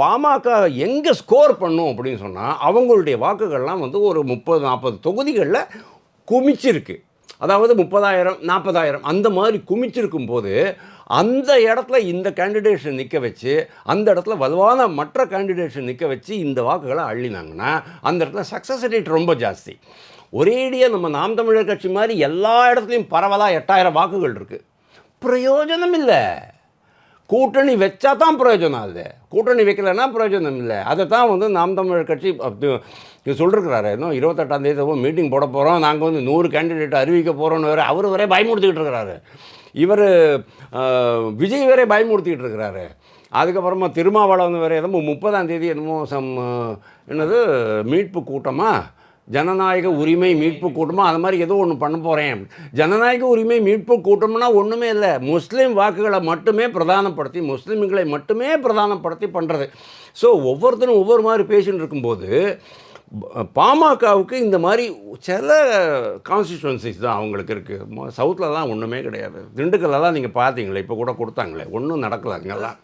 பாமக எங்கே ஸ்கோர் பண்ணும் அப்படின்னு சொன்னால் அவங்களுடைய வாக்குகள்லாம் வந்து ஒரு முப்பது நாற்பது தொகுதிகளில் குமிச்சிருக்கு. அதாவது முப்பதாயிரம் நாற்பதாயிரம் அந்த மாதிரி குமிச்சிருக்கும் போது அந்த இடத்துல இந்த கேண்டிடேஷன் நிற்க வச்சு அந்த இடத்துல வலுவான மற்ற கேண்டிடேஷன் நிற்க வச்சு இந்த வாக்குகளை அள்ளினாங்கன்னா அந்த இடத்துல சக்ஸஸ் ரேட் ரொம்ப ஜாஸ்தி. ஒரேடியாக நம்ம நாம் தமிழர் கட்சி மாதிரி எல்லா இடத்துலையும் பரவலாக எட்டாயிரம் வாக்குகள் இருக்குது பிரயோஜனம் இல்லை. கூட்டணி வச்சா தான் பிரயோஜனம் அது. கூட்டணி வைக்கலைன்னா பிரயோஜனம் இல்லை. அதை தான் வந்து நாம் தமிழர் கட்சி சொல்லிருக்கிறாரு. இன்னும் இருபத்தெட்டாம் தேதி மீட்டிங் போட போகிறோம் நாங்கள் வந்து நூறு கேண்டிடேட் அறிவிக்க போகிறோன்னு வேறு அவர் வரை பயமுறுத்திக்கிட்டு இருக்கிறாரு. இவர் விஜய் வேறே பயமுறுத்திக்கிட்டு இருக்கிறாரு. அதுக்கப்புறமா திருமாவளவன் வேறு என்னமோ முப்பதாம் தேதி என்னமோ சம் என்னது மீட்பு கூட்டமாக ஜனநாயக உரிமை மீட்பு கூட்டமாக அது மாதிரி ஏதோ ஒன்று பண்ண போகிறேன் ஜனநாயக உரிமை மீட்பு கூட்டம்னா ஒன்றுமே இல்லை. முஸ்லீம் வாக்குகளை மட்டுமே பிரதானப்படுத்தி முஸ்லீம்களை மட்டுமே பிரதானப்படுத்தி பண்ணுறது ஸோ ஒவ்வொருத்தரும் ஒவ்வொரு மாதிரி பேசின்னு இருக்கும்போது பாமகவுக்கு இந்த மாதிரி சில கான்ஸ்டியூன்சிஸ் தான் அவங்களுக்கு இருக்குது சவுத்தில் தான் ஒன்றுமே கிடையாது. திண்டுக்கல்ல தான் நீங்கள் பார்த்தீங்களே இப்போ கூட கொடுத்தாங்களே ஒன்றும் நடக்கல அங்கெல்லாம்.